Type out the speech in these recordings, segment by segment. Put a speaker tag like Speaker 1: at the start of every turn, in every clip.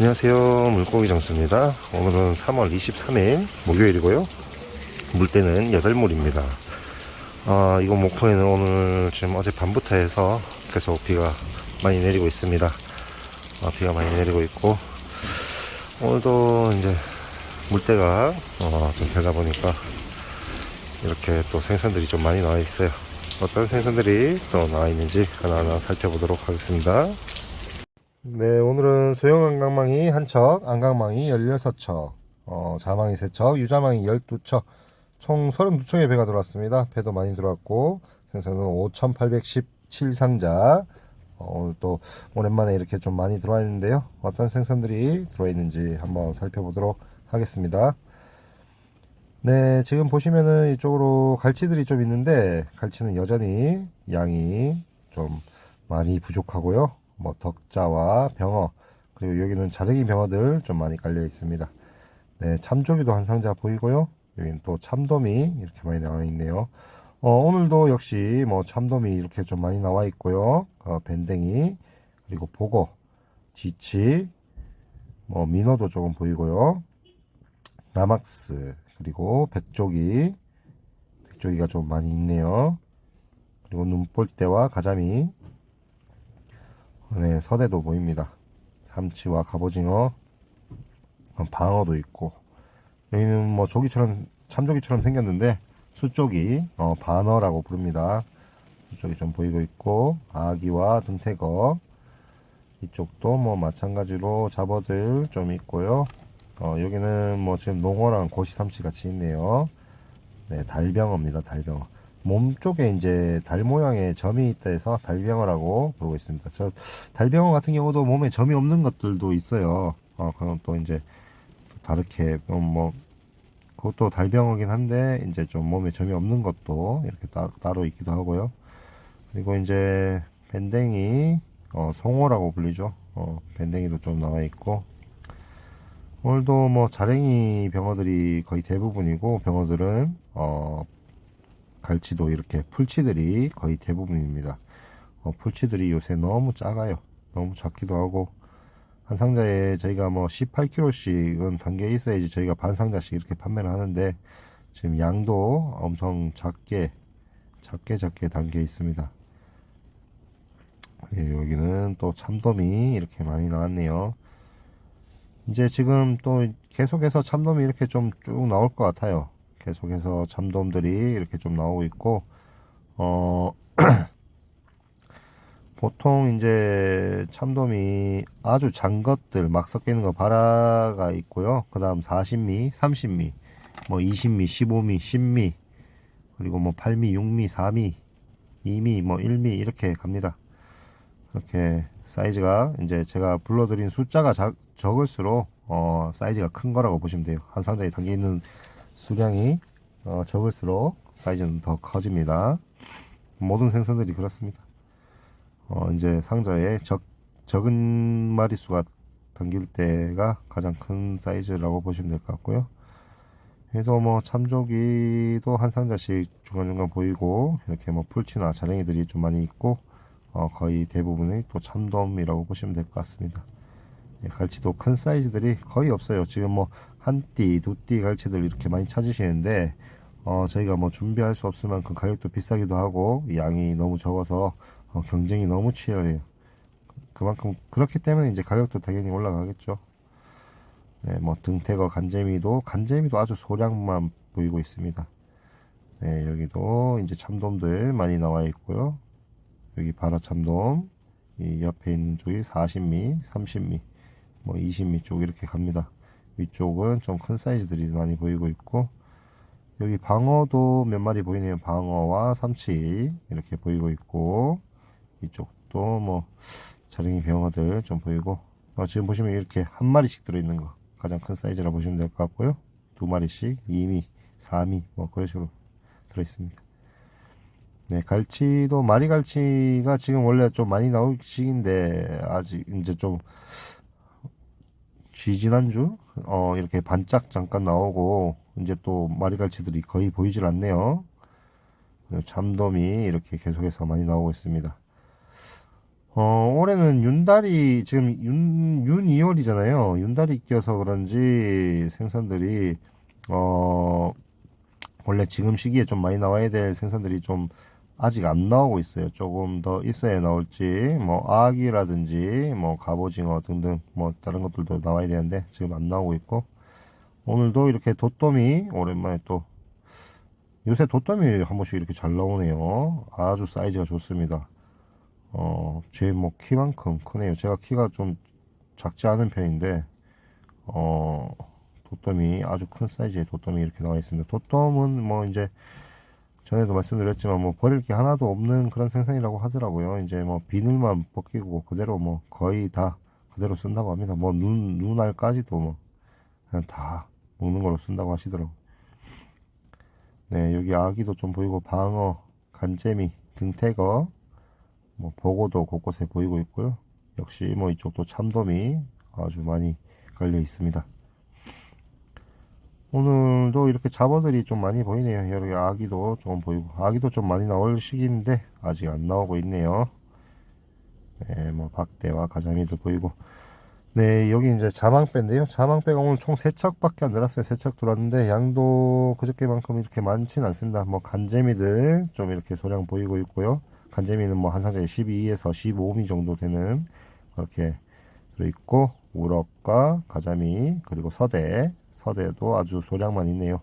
Speaker 1: 안녕하세요. 물고기 장수입니다. 오늘은 3월 23일 목요일이고요. 물때는 8물입니다. 아, 이곳 목포에는 오늘 지금 어제 밤부터 해서 계속 비가 많이 내리고 있습니다. 아, 비가 많이 내리고 있고, 오늘도 이제 물때가 어, 좀 되다 보니까 이렇게 또 생선들이 좀 많이 나와 있어요. 어떤 생선들이 또 나와 있는지 하나하나 살펴보도록 하겠습니다. 네, 오늘은 소형 안강망이 한 척, 안강망이 16척, 어, 자망이 3척, 유자망이 12척, 총 32척의 배가 들어왔습니다. 배도 많이 들어왔고, 생선은 5,817상자, 어, 오늘 또 오랜만에 이렇게 좀 많이 들어와 있는데요. 어떤 생선들이 들어와 있는지 한번 살펴보도록 하겠습니다. 네, 지금 보시면은 이쪽으로 갈치들이 좀 있는데, 갈치는 여전히 양이 좀 많이 부족하고요. 뭐 덕자와 병어 그리고 여기는 자르기 병어들 좀 많이 깔려 있습니다. 네, 참조기도 한 상자 보이고요. 여기는 또 참돔이 이렇게 많이 나와 있네요. 어, 오늘도 역시 뭐 참돔이 이렇게 좀 많이 나와 있고요. 어, 밴댕이 그리고 보고 지치 뭐 민어도 조금 보이고요. 나막스 그리고 백조기 백조기가 좀 많이 있네요. 그리고 눈볼대와 가자미 네, 서대도 보입니다. 삼치와 갑오징어, 어, 방어도 있고, 여기는 뭐 조기처럼, 참조기처럼 생겼는데, 수조기, 어, 반어라고 부릅니다. 수조기 좀 보이고 있고, 아기와 등태거, 이쪽도 뭐 마찬가지로 잡어들 좀 있고요. 어, 여기는 뭐 지금 농어랑 고시삼치 같이 있네요. 네, 달병어입니다, 달병어. 몸 쪽에 이제 달 모양의 점이 있다 해서 달병어라고 부르고 있습니다. 저 달병어 같은 경우도 몸에 점이 없는 것들도 있어요. 어, 그럼 또 이제 또 다르게 음, 뭐 그것도 달병어긴 한데 이제 좀 몸에 점이 없는 것도 이렇게 따, 따로 있기도 하고요. 그리고 이제 밴댕이 어, 송어라고 불리죠. 어, 밴댕이도 좀 나와 있고 오늘도 뭐 자랭이 병어들이 거의 대부분이고 병어들은 어, 갈치도 이렇게 풀치들이 거의 대부분입니다. 어, 풀치들이 요새 너무 작아요. 너무 작기도 하고 한 상자에 저희가 뭐 18kg씩은 담겨 있어야지 저희가 반 상자씩 이렇게 판매를 하는데 지금 양도 엄청 작게 작게 작게 담겨 있습니다. 예, 여기는 또 참돔이 이렇게 많이 나왔네요. 이제 지금 또 계속해서 참돔이 이렇게 좀 쭉 나올 것 같아요. 계속해서 참돔들이 이렇게 좀 나오고 있고 어 보통 이제 참돔이 아주 장 것들 막 섞여 있는 거 바라가 있고요. 그 다음 40미, 30미, 뭐 20미, 15미, 10미, 그리고 뭐 8미, 6미, 4미, 2미, 뭐 1미 이렇게 갑니다. 이렇게 사이즈가 이제 제가 불러드린 숫자가 작, 적을수록 어, 사이즈가 큰 거라고 보시면 돼요. 한 상자에 담겨 있는 수량이 어, 적을수록 사이즈는 더 커집니다. 모든 생선들이 그렇습니다. 어, 이제 상자에 적, 적은 마리수가 담길 때가 가장 큰 사이즈라고 보시면 될 것 같고요. 얘도 뭐 참조기도 한 상자씩 중간중간 보이고 이렇게 뭐 풀치나 자랭이들이 좀 많이 있고 어, 거의 대부분이 또 참돔이라고 보시면 될 것 같습니다. 예, 갈치도 큰 사이즈들이 거의 없어요. 지금 뭐 한 띠, 두 띠 갈치들 이렇게 많이 찾으시는데 어, 저희가 뭐 준비할 수 없을 만큼 가격도 비싸기도 하고 양이 너무 적어서 어, 경쟁이 너무 치열해요. 그만큼 그렇기 때문에 이제 가격도 당연히 올라가겠죠. 네, 뭐 등태거 간재미도 간재미도 아주 소량만 보이고 있습니다. 네, 여기도 이제 참돔들 많이 나와 있고요. 여기 바라 참돔, 이 옆에 있는 쪽이 40미, 30미, 뭐 20미 쪽 이렇게 갑니다. 위쪽은 좀 큰 사이즈들이 많이 보이고 있고 여기 방어도 몇 마리 보이네요. 방어와 삼치 이렇게 보이고 있고 이쪽도 뭐 자랭이 병어들 좀 보이고 어, 지금 보시면 이렇게 한 마리씩 들어있는 거 가장 큰 사이즈라 보시면 될 것 같고요. 두 마리씩 2미, 4미 뭐 그런 식으로 들어있습니다. 네, 갈치도 마리 갈치가 지금 원래 좀 많이 나올 시기인데 아직 이제 좀 지지난주 어 이렇게 반짝 잠깐 나오고 이제 또 마리 갈치들이 거의 보이질 않네요. 참돔이 이렇게 계속해서 많이 나오고 있습니다. 어 올해는 윤달이 지금 윤 윤 2월이잖아요. 윤달이 껴서 그런지 생선들이 어 원래 지금 시기에 좀 많이 나와야 될 생선들이 좀 아직 안 나오고 있어요. 조금 더 있어야 나올지 뭐 아기라든지 뭐 갑오징어 등등 뭐 다른 것들도 나와야 되는데 지금 안 나오고 있고 오늘도 이렇게 도토미 오랜만에 또 요새 도토미 한 번씩 이렇게 잘 나오네요. 아주 사이즈가 좋습니다. 어, 제 뭐 키만큼 크네요. 제가 키가 좀 작지 않은 편인데, 어, 도톰이 아주 큰 사이즈의 도톰이 이렇게 나와 있습니다. 도톰은 뭐 이제 전에도 말씀드렸지만 뭐 버릴 게 하나도 없는 그런 생선이라고 하더라고요. 이제 뭐 비늘만 벗기고 그대로 뭐 거의 다 그대로 쓴다고 합니다. 뭐 눈, 눈알까지도 뭐 그냥 다 먹는 걸로 쓴다고 하시더라고요. 네, 여기 아기도 좀 보이고 방어, 간재미, 등태거, 뭐 보고도 곳곳에 보이고 있고요. 역시 뭐 이쪽도 참돔이 아주 많이 걸려 있습니다. 오늘도 이렇게 잡어들이 좀 많이 보이네요. 여기 아기도 좀 보이고 아기도 좀 많이 나올 시기인데 아직 안 나오고 있네요. 네, 뭐 박대와 가자미도 보이고 네, 여기 이제 자망배인데요. 자망배가 오늘 총 3척밖에 안 들었어요. 3척 들어왔는데 양도 그저께만큼 이렇게 많진 않습니다. 뭐 간재미들 좀 이렇게 소량 보이고 있고요. 간재미는 뭐 한 상자에 12에서 15미 정도 되는 그렇게 들어있고 우럭과 가자미 그리고 서대 서대도 아주 소량만 있네요.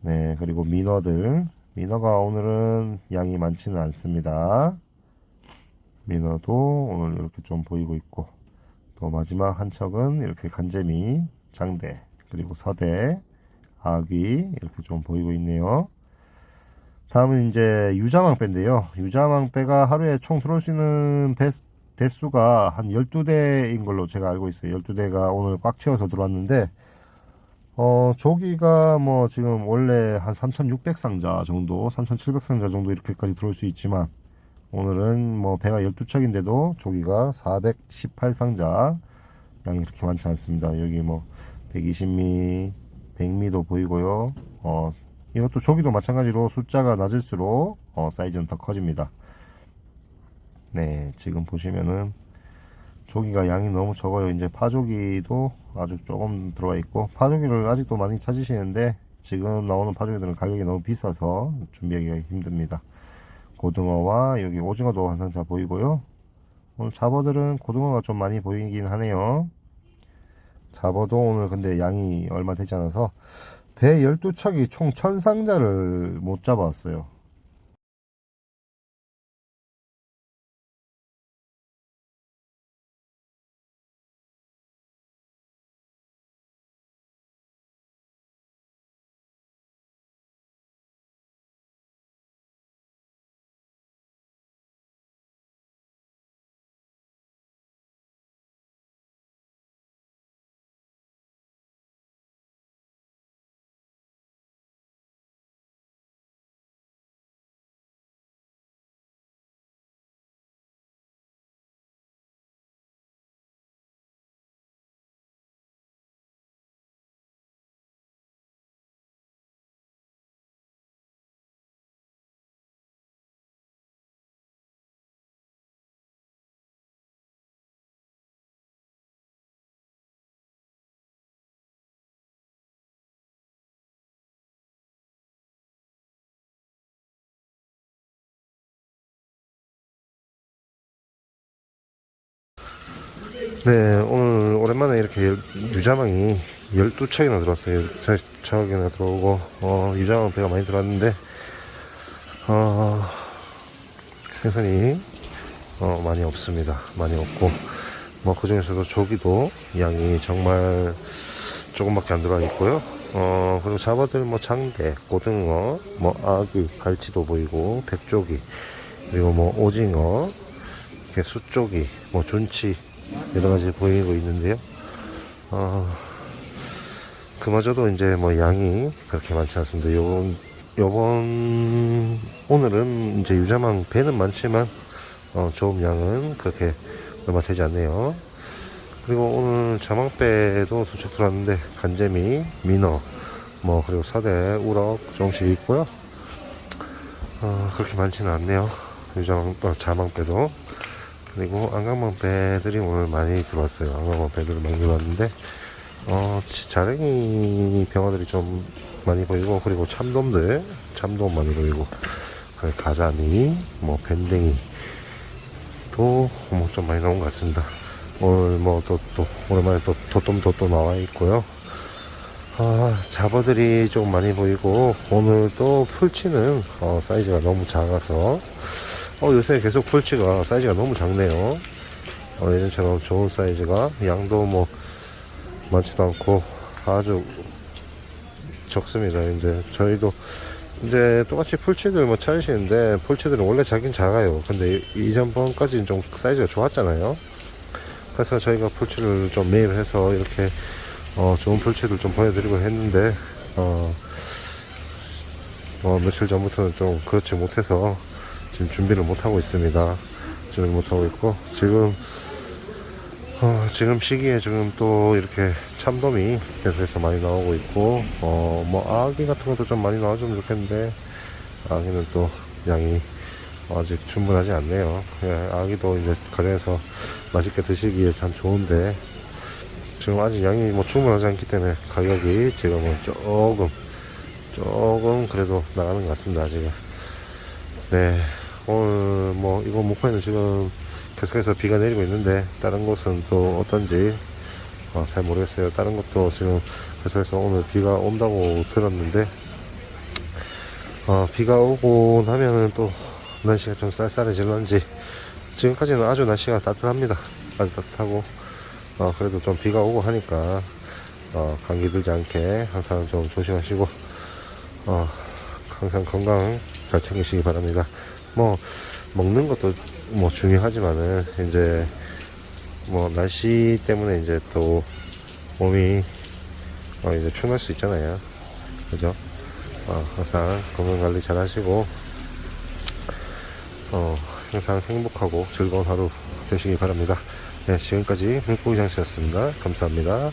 Speaker 1: 네, 그리고 민어들 민어가 오늘은 양이 많지는 않습니다. 민어도 오늘 이렇게 좀 보이고 있고 또 마지막 한 척은 이렇게 간재미, 장대, 그리고 서대, 아귀 이렇게 좀 보이고 있네요. 다음은 이제 유자망배인데요. 유자망배가 하루에 총 들어올 수 있는 배, 대수가 한 12대인 걸로 제가 알고 있어요. 12대가 오늘 꽉 채워서 들어왔는데 어, 조기가 뭐 지금 원래 한 3,600상자 정도, 3,700상자 정도 이렇게까지 들어올 수 있지만 오늘은 뭐 배가 12척인데도 조기가 418상자 양이 그렇게 많지 않습니다. 여기 뭐 120미, 100미도 보이고요. 어, 이것도 조기도 마찬가지로 숫자가 낮을수록 어, 사이즈는 더 커집니다. 네, 지금 보시면은 조기가 양이 너무 적어요. 이제 파조기도 아주 조금 들어와 있고 파조기를 아직도 많이 찾으시는데 지금 나오는 파조기들은 가격이 너무 비싸서 준비하기가 힘듭니다. 고등어와 여기 오징어도 한 상자 보이고요. 오늘 잡어들은 고등어가 좀 많이 보이긴 하네요. 잡어도 오늘 근데 양이 얼마 되지 않아서 배 12척이 총 1000상자를 못 잡아왔어요. 네, 오늘 오랜만에 이렇게 열- 유자망이 12척이나 들어왔어요. 12척이나 들어오고, 어, 유자망 배가 많이 들어왔는데, 어, 생선이, 어, 많이 없습니다. 많이 없고, 뭐, 그 중에서도 조기도 양이 정말 조금밖에 안 들어와 있고요. 어, 그리고 잡아들 뭐 장대, 고등어, 뭐 아귀, 갈치도 보이고, 백조기, 그리고 뭐 오징어, 이렇게 수조기, 뭐 준치, 여러 가지 보이고 있는데요. 어, 그마저도 이제 뭐 양이 그렇게 많지 않습니다. 요번, 요번, 오늘은 이제 유자망 배는 많지만, 어, 좋은 양은 그렇게 얼마 되지 않네요. 그리고 오늘 자망배도 도착 들어왔는데, 간재미, 민어, 뭐, 그리고 사대, 우럭 조금씩 있고요. 어, 그렇게 많지는 않네요. 유자망, 어, 자망배도. 그리고 안강망 배들이 오늘 많이 들어왔어요. 안강망 배들이 많이 들어왔는데, 어, 치- 자랭이 병어들이 좀 많이 보이고, 그리고 참돔들, 참돔 많이 보이고, 그리고 가자미, 뭐, 밴댕이, 또, 뭐, 좀 많이 나온 것 같습니다. 오늘 뭐, 또, 또, 오랜만에 또, 도톰도 또 나와 있고요. 아, 잡어들이 좀 많이 보이고, 오늘 또 풀치는, 어, 사이즈가 너무 작아서, 어, 요새 계속 풀치가 사이즈가 너무 작네요. 어, 예전처럼 좋은 사이즈가, 양도 뭐, 많지도 않고, 아주 적습니다. 이제, 저희도, 이제 똑같이 풀치들 뭐 찾으시는데, 풀치들은 원래 작긴 작아요. 근데 이- 이전번까지는 좀 사이즈가 좋았잖아요. 그래서 저희가 풀치를 좀 매입해서 이렇게, 어, 좋은 풀치들 좀 보여드리고 했는데, 어, 어, 며칠 전부터는 좀 그렇지 못해서 지금 준비를 못하고 있습니다. 준비를 못하고 있고, 지금, 어, 지금 시기에 지금 또 이렇게 참돔이 계속해서 많이 나오고 있고, 어, 뭐, 아기 같은 것도 좀 많이 나와주면 좋겠는데, 아기는 또 양이 아직 충분하지 않네요. 예, 아기도 이제 가정에서 맛있게 드시기에 참 좋은데, 지금 아직 양이 뭐 충분하지 않기 때문에 가격이 지금은 조금 조금 그래도 나가는 것 같습니다 아직은 네 오늘 뭐 이거 목포에는 지금 계속해서 비가 내리고 있는데 다른 곳은 또 어떤지 어, 잘 모르겠어요 다른 곳도 지금 계속해서 오늘 비가 온다고 들었는데 어, 비가 오고 나면은 또 날씨가 좀 쌀쌀해질런지 지금까지는 아주 날씨가 따뜻합니다 아주 따뜻하고 어, 그래도 좀 비가 오고 하니까, 어, 감기 들지 않게 항상 좀 조심하시고, 어, 항상 건강 잘 챙기시기 바랍니다. 뭐, 먹는 것도 뭐 중요하지만은, 이제, 뭐, 날씨 때문에 이제 또 몸이, 어, 이제 추날 수 있잖아요. 그죠? 어, 항상 건강 관리 잘 하시고, 어, 항상 행복하고 즐거운 하루 되시기 바랍니다. 네, 지금까지 물고기 장수였습니다. 감사합니다.